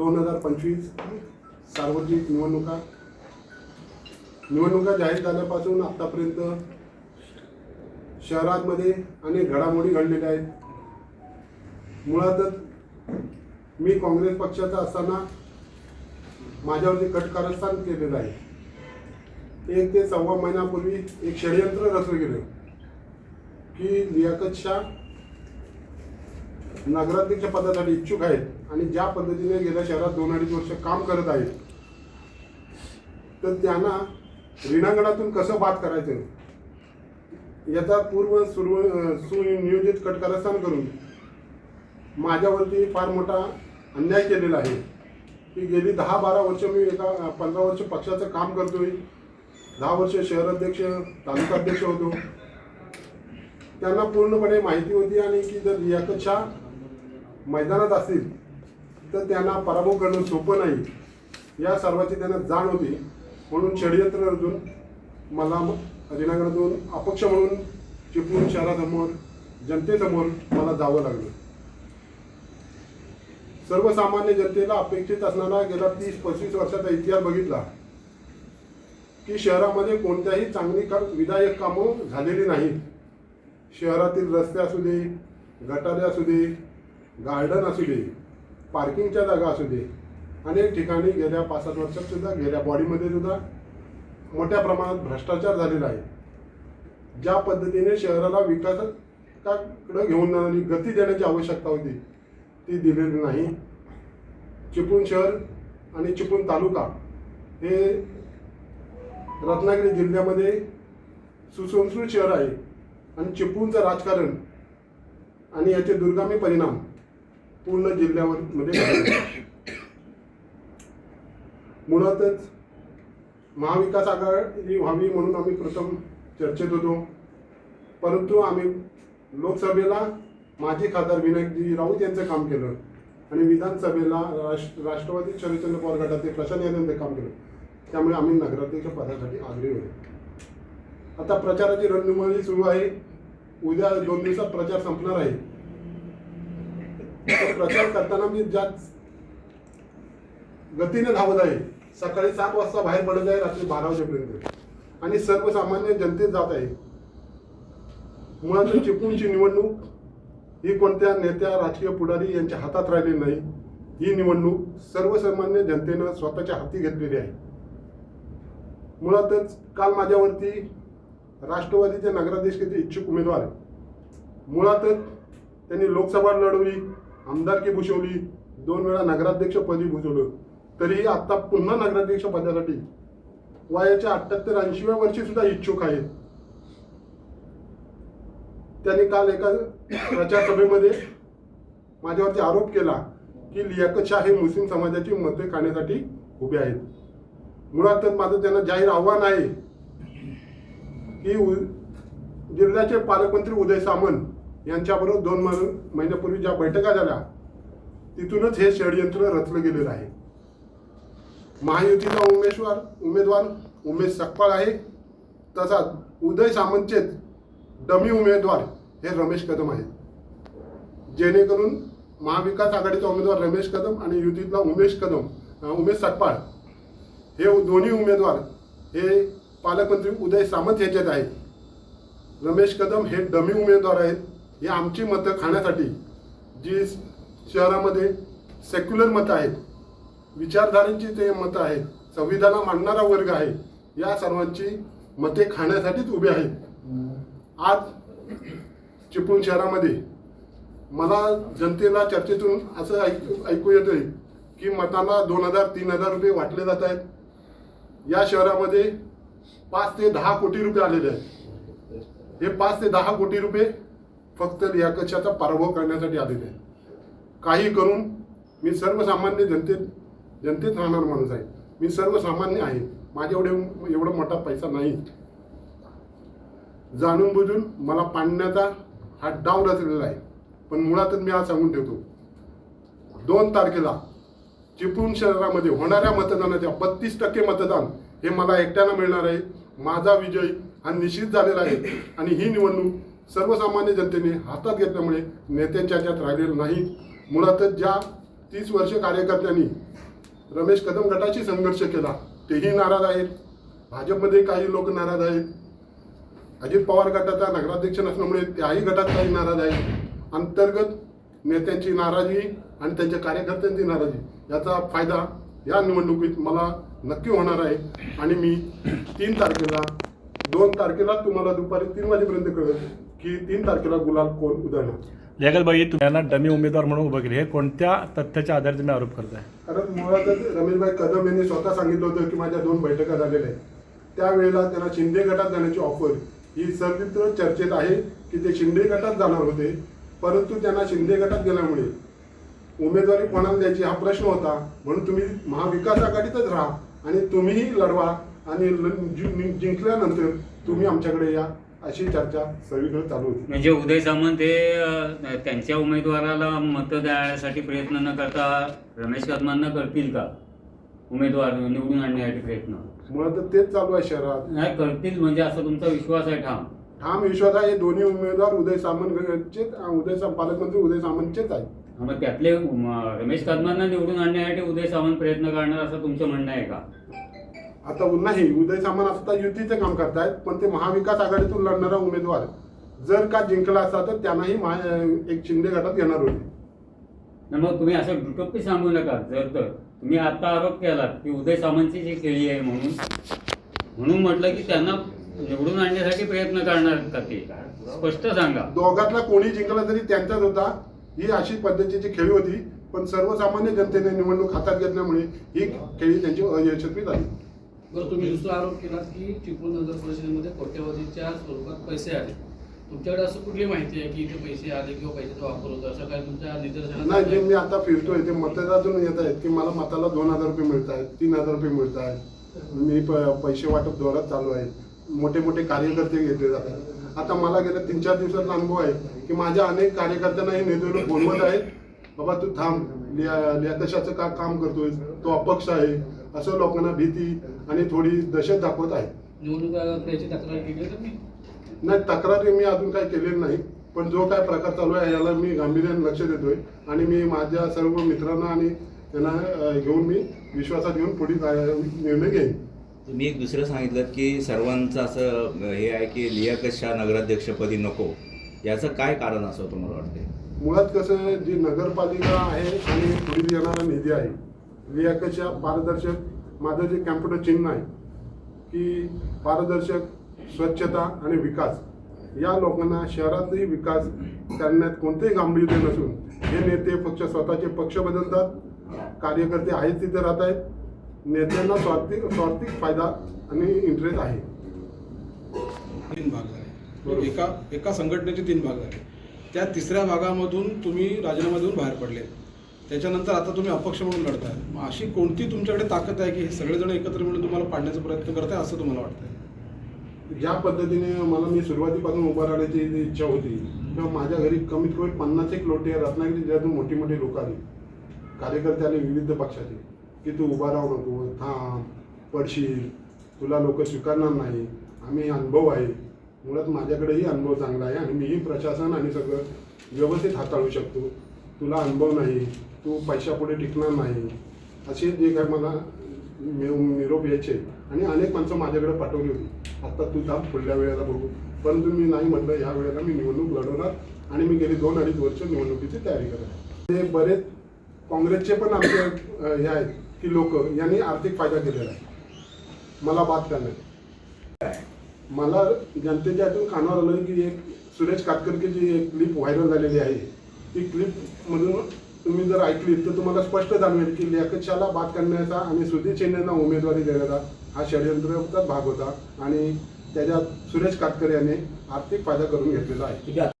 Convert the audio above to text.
दोन हजार पंचवीस सार्वत्रिक निवडणुका. निवडणुका जाहीर झाल्यापासून आत्तापर्यंत शहरांमध्ये अनेक घडामोडी घडलेल्या आहेत. मुळातच मी काँग्रेस पक्षाचा असताना माझ्यावरती कटकारस्थान केलेलं आहे एक ते सव्वा महिन्यापूर्वी एक षडयंत्र रचलं गेलं की लियाकत शाह नगराध्यक्ष पदासाठी इच्छुक आहेत आणि ज्या पद्धतीने गेल्या शहरात दोन अडीच वर्ष काम करत आहेत तर त्यांना रिणांगणातून कसं बात करायचं? याचा पूर्व सुरू सुनियोजित कटकारस्थान करून माझ्यावरती फार मोठा अन्याय केलेला आहे. की गेली दहा बारा वर्ष मी एका पंधरा वर्ष पक्षाचं काम करतोय. दहा वर्ष शहराध्यक्ष तालुकाध्यक्ष होतो. त्यांना पूर्णपणे माहिती होती आणि की जर लियाकत शाह मैदानात असतील तर त्यांना पराभव करणं सोपं नाही. या सर्वाची त्यांना जाण होती. म्हणून षडयंत्र रचून मला रिणांगणातून अपक्ष म्हणून चिपळूण शहरासमोर जनतेसमोर मला जावं लागलं. सर्वसामान्य जनतेला अपेक्षित असणारा गेल्या तीस पस्तीस वर्षाचा इतिहास बघितला की शहरामध्ये कोणत्याही चांगली का विधायक कामं झालेली नाहीत. शहरातील रस्ते असू दे गटारे असू दे गार्डन असू दे पार्किंगच्या जागा असू दे अनेक ठिकाणी गेल्या पाच सात वर्षात सुद्धा गेल्या बॉडीमध्ये सुद्धा मोठ्या प्रमाणात भ्रष्टाचार झालेला आहे. ज्या पद्धतीने शहराला विकासाकडे घेऊन जाणारी गती देण्याची आवश्यकता होती ती दिलेली नाही. चिपळूण शहर आणि चिपळूण तालुका हे रत्नागिरी जिल्ह्यामध्ये सुसंस्कृत शहर आहे आणि चिपळूणचं राजकारण आणि याचे दुर्गामी परिणाम पूर्ण जिल्ह्यावर म्हणजे मुळातच महाविकास आघाडी व्हावी म्हणून आम्ही प्रथम चर्चेत होतो. परंतु आम्ही लोकसभेला माजी खासदार विनायकजी राऊत यांचं काम केलं आणि विधानसभेला राष्ट्र राष्ट्रवादी शरदचंद्र पवार गटाचे प्रशांत यांचं काम केलं. त्यामुळे आम्ही नगराध्यक्ष पदासाठी आग्रही होतो. आता प्रचाराची रणधुमाळी सुरू आहे. उद्या दोन दिवसात प्रचार संपणार आहे. प्रचार करताना मी ज्या गतीने धावत आहे सकाळी सात वाजता बाहेर पडत आहे रात्री बारा वाजेपर्यंत. आणि सर्वसामान्य जनतेत जात आहे. मुळात चिपळूणची निवडणूक ही कोणत्या नेत्या राजकीय पुढारी यांच्या हातात राहिलेली नाही. ही निवडणूक सर्वसामान्य जनतेनं स्वतःच्या हाती घेतलेली आहे. मुळातच काल माझ्यावरती राष्ट्रवादीचे नगराध्यक्षाचे इच्छुक उमेदवार. मुळातच त्यांनी लोकसभा लढवली. आमदारकी भूषवली दोन वेळा नगराध्यक्षपदी भूषवलं. तरीही आत्ता पुन्हा नगराध्यक्ष पदासाठी वयाच्या अठ्याहत्तर ऐंशीव्या वर्षी सुद्धा इच्छुक आहेत. त्यांनी काल एका प्रचारसभेमध्ये माझ्यावरती आरोप केला की लियाकत शाह हे मुस्लिम समाजाची मते खाण्यासाठी उभे आहेत. मुळातच माझं त्यांना जाहीर आव्हान आहे की जिल्ह्याचे पालकमंत्री उदय सामंत यांच्याबरोबर दोन महिन्यापूर्वी ज्या बैठका झाल्या तिथूनच हे षडयंत्र रचलं गेलेलं आहे. महायुतीचा उमेश्वर उमेदवार उमेश सकपाळ आहे. तसाच उदय सामंतचे डमी उमेदवार हे रमेश कदम आहेत. जेणेकरून महाविकास आघाडीचा उमेदवार रमेश कदम आणि युतीतला उमेश कदम उमेश सकपाळ हे दोन्ही उमेदवार हे पालकमंत्री उदय सामंत ह्याच्यात आहेत. रमेश कदम हे डमी उमेदवार आहेत. हे आमची मतं खाण्यासाठी जी शहरामध्ये सेक्युलर मतं आहेत विचारधारांची ते मतं आहेत संविधाना मांडणारा वर्ग आहे या सर्वांची मते खाण्यासाठीच उभे आहेत. आज चिपळूण शहरामध्ये मला जनतेला चर्चेतून असं ऐकू ऐकू येतंय की मतांना दोन हजार तीन हजार रुपये वाटले जात आहेत. या शहरामध्ये पाच ते दहा कोटी रुपये आलेले आहेत. हे पाच ते दहा कोटी रुपये फक्त लियाकतशाचा पराभव करण्यासाठी आलेले आहे काही करून मी सर्वसामान्य जनतेत जनतेत राहणार माणूस आहे. मी सर्वसामान्य आहे. माझ्या एवढे एवढा मोठा पैसा नाही. जाणून बुजून मला पाडण्याचा हा डाव रचलेला आहे. पण मुळातच मी आज सांगून ठेवतो. दोन तारखेला चिपळूण शहरामध्ये होणाऱ्या मतदानाच्या बत्तीस टक्के मतदान हे मला एकट्यानं मिळणार आहे. माझा विजय हा निश्चित झालेला आहे. आणि ही निवडणूक सर्वसामान्य जनतेने हातात घेतल्यामुळे नेत्यांच्या ह्याच्यात राहिलेलं नाही. मुळातच ज्या तीस वर्ष कार्यकर्त्यांनी रमेश कदम गटाशी संघर्ष केला तेही नाराज आहेत. भाजपमध्ये काही लोक नाराज आहेत. अजित पवार गटाचा नगराध्यक्ष नसल्यामुळे त्याही गटात काही नाराज आहेत. अंतर्गत नेत्यांची नाराजी आणि त्यांच्या कार्यकर्त्यांची नाराजी याचा फायदा या निवडणुकीत मला नक्की होणार आहे. आणि मी तीन तारखेला दोन तारखेला तुम्हाला दुपारी तीन वाजेपर्यंत कळेल की तीन तारखेला गुलाल कोण उधळणार लेगलबाई तुम्हाला डमी उमेदवार म्हणून उभं केले. हे कोणत्या तथ्याच्या आधारे तुम्ही आरोप करताय? कारण मुळातच रमेशभाई कदम यांनी स्वतः सांगितलं होतं की माझ्या दोन बैठका झालेल्या आहेत. त्यावेळेला त्यांना शिंदे गटात जाण्याची ऑफर ही सर्वत्र चर्चेत आहे की ते शिंदे गटात जाणार होते परंतु त्यांना शिंदे गटात गेल्यामुळे उमेदवारी कोणाला द्यायची हा प्रश्न होता. म्हणून तुम्ही महाविकास आघाडीतच राहा आणि तुम्हीही लढवा आणि जिंकल्यानंतर तुम्ही आमच्याकडे या. अशी चर्चा सगळीकडे चालू होती. म्हणजे उदय सामंत हे त्यांच्या उमेदवाराला मत देण्यासाठी प्रयत्न न करता रमेश कदमांना करतील का? उमेदवार निवडून आणण्यासाठी प्रयत्न. मुळात तेच चालू आहे शहरात. नाही करतील म्हणजे असा तुमचा विश्वास आहे ठाम. ठाम विश्वास आहे. हे दोन्ही उमेदवार उदय सामंतचे उदय साम- पालकमंत्री उदय सामंतचेच आहेत. हा, मग त्यातले म, रमेश कदमांना निवडून आणण्यासाठी उदय सामंत प्रयत्न करणार असं तुमचं म्हणणं आहे का? आता नाही उदय सामंत आता युतीचं काम करतायत पण ते महाविकास आघाडीतून लढणारा उमेदवार. जर का जिंकला असता तर त्यांनाही एक शिंदे गटात येणार होते. मग तुम्ही असं दुटोपी सांगू नका. जर तर. तुम्ही आता आरोप केलात की उदय सामंतची जी खेळी आहे म्हणून. म्हणून म्हटलं की त्यांना निवडून आणण्यासाठी प्रयत्न करणार का ते? स्पष्ट सांगा. दोघातला कोणी जिंकला तरी त्यांचाच होता. ही अशी पद्धतीची खेळी होती. पण सर्वसामान्य जनतेने निवडणूक हातात घेतल्यामुळे ही खेळी त्यांची अयशस्वी झाली. बरं तुम्ही दुसरा आरोप केला की चिपळूण नगर परिषदेमध्ये कोट्यवधीच्या स्वरूपात पैसे आले. तुमच्याकडे असं कुठली माहिती आहे की इथे पैसे आले किंवा पैशाचा वापर होतो? असं काय तुमच्या निदर्शनात नाही जे? मी आता फिरतोय ते मतदारातून येत आहेत की मला मताला दोन हजार रुपये मिळत आहेत तीन हजार रुपये मिळत आहेत. मी पैसे वाटप जोरात चालू आहे. मोठे मोठे कार्यकर्ते घेतले जातात. आता मला गेल्या तीन चार दिवसाचा अनुभव आहे की माझ्या अनेक कार्यकर्त्यांना हे नेते बोलवत आहेत बाबा तू थांब. लिया लिया कशाचं का काम करतोय तो अपक्ष आहे. असं लोकांना भीती आणि थोडी दहशत दाखवत आहे. निवडणूक आयोगात त्याची तक्रार केली मी नाही तक्रारी मी अजून काही केलेली नाही पण जो काय प्रकार चालू आहे याला मी गांभीर्याने लक्ष देतोय आणि मी माझ्या सर्व मित्रांना आणि त्यांना अं, घेऊन मी विश्वासात घेऊन पुढील काय- निर्णय घेईन. तुम्ही एक दुसरं सांगितलं की सर्वांचं असं अं, हे आहे की लियाकत शाह नगराध्यक्षपदी नको. याचं काय कारण असं तुम्हाला वाटते मुळात कसं जी नगरपालिका आहे आणि पुढील येणारा निधी आहे लियाकतच्या पारदर्शक माझं जे कॅम्प्युटर चिन्ह आहे की पारदर्शक स्वच्छता आणि विकास या लोकांना शहरातही विकास करण्यात कोणतेही गांभीर्य नसून हे नेते फक्त स्वतःचे पक्ष बदलतात कार्यकर्ते आहेत तिथे राहत आहेत नेत्यांना स्वार्थिक स्वार्थिक फायदा आणि इंटरेस्ट आहे. तीन भाग झाले. एका एका संघटनेचे तीन भाग झाले. त्या तिसऱ्या भागामधून तुम्ही राजीनामा देऊन बाहेर पडले त्याच्यानंतर आता तुम्ही अपक्ष म्हणून लढताय. मग अशी कोणती तुमच्याकडे ताकद आहे की हे सगळेजण एकत्र मिळून तुम्हाला पाडण्याचा प्रयत्न करताय असं तुम्हाला वाटतंय? ज्या पद्धतीने मला मी सुरुवातीपासून उभा राहण्याची इच्छा होती किंवा माझ्या घरी कमीत कमी पन्नास एक लोटे रत्नागिरी जिल्ह्यातून मोठी मोठी लोक आली. कार्यकर्ते आले विविध पक्षाचे की तू उभा राहू नको थांब पडशील तुला लोक स्वीकारणार नाही आम्ही अनुभव आहे. मुळात माझ्याकडेही अनुभव चांगला आहे आणि मीही प्रशासन आणि सगळं व्यवस्थित हाताळू शकतो. तुला अनुभव नाही तू पैशापुढे टिकणार नाही. असे जे काय मला नि- निरोप यायचे आणि अनेक माणसं माझ्याकडे पाठवली होती. आता तू थांब पुढल्या वेळेला बघू. परंतु मी नाही म्हटलं ह्या वेळेला मी निवडणूक लढवणार आणि मी गेली दोन अडीच वर्ष निवडणुकीची तयारी करत ते बरेच काँग्रेसचे पण आमचे हे आहेत की लोक यांनी आर्थिक फायदा केलेला आहे. मला बात करण्यात मला जनतेच्या हातून कानावर आलं की एक सुरेश कातकरकीची एक क्लिप व्हायरल झालेली आहे ती क्लिपमधून तुम्ही जर ऐकली तर तुम्हाला स्पष्ट जाणवेल की लेखशाला बाद करण्याचा आणि सुधीर शिंदेना उमेदवारी देण्याचा हा षडयंत्राचा भाग होता आणि त्याच्यात सुरेश कातकर यांनी आर्थिक फायदा करून घेतलेला आहे.